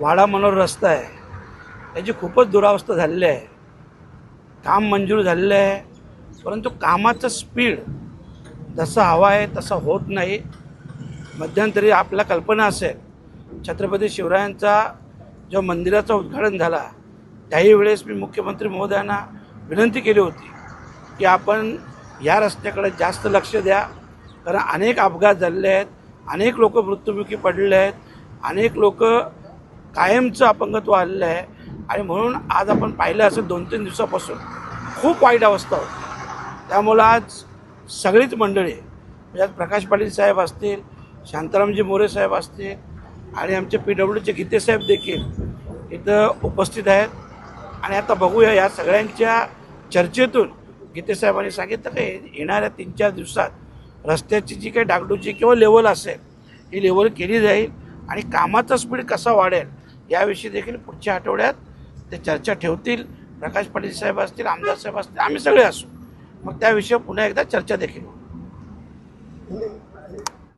वाडा मनोर रस्ता आहे. त्याची खूपच दुरावस्था झालेली आहे. काम मंजूर झालेलं आहे. परंतु कामाचं स्पीड जसं हवा आहे तसं होत नाही. मध्यंतरी आपल्या कल्पना असेल छत्रपती शिवरायांचा जो मंदिराचा उद्घाटन झाला त्याही वेळेस मी मुख्यमंत्री महोदयांना विनंती केली होती की आपण या रस्त्याकडे जास्त लक्ष द्या. कारण अनेक अपघात झालेले आहेत अनेक लोक मृत्युमुखी पडलेले आहेत अनेक लोक कायमचं अपंगत्व आलेलं आहे. आणि म्हणून आज आपण पाहिलं असेल दोन तीन दिवसापासून खूप वाईट अवस्था होती. त्यामुळं आज सगळीच मंडळी म्हणजे आज प्रकाश पाटील साहेब असतील शांतारामजी मोरे साहेब असतील आणि आमचे पी डब्ल्यूचे गीते साहेब देखील इथं उपस्थित आहेत. आणि आता बघूया या सगळ्यांच्या चर्चेतून गीते साहेबांनी सांगितलं की येणाऱ्या तीन चार दिवसात रस्त्याची जी काही डागडूची किंवा लेवल असेल ही लेवल केली जाईल आणि कामाचा स्पीड कसा वाढेल याविषयी देखील पुढच्या आठवड्यात ते चर्चा ठेवतील. प्रकाश पाटील साहेब असतील आमदार साहेब असतील आम्ही सगळे असू. मग त्याविषयी पुन्हा एकदा चर्चा देखील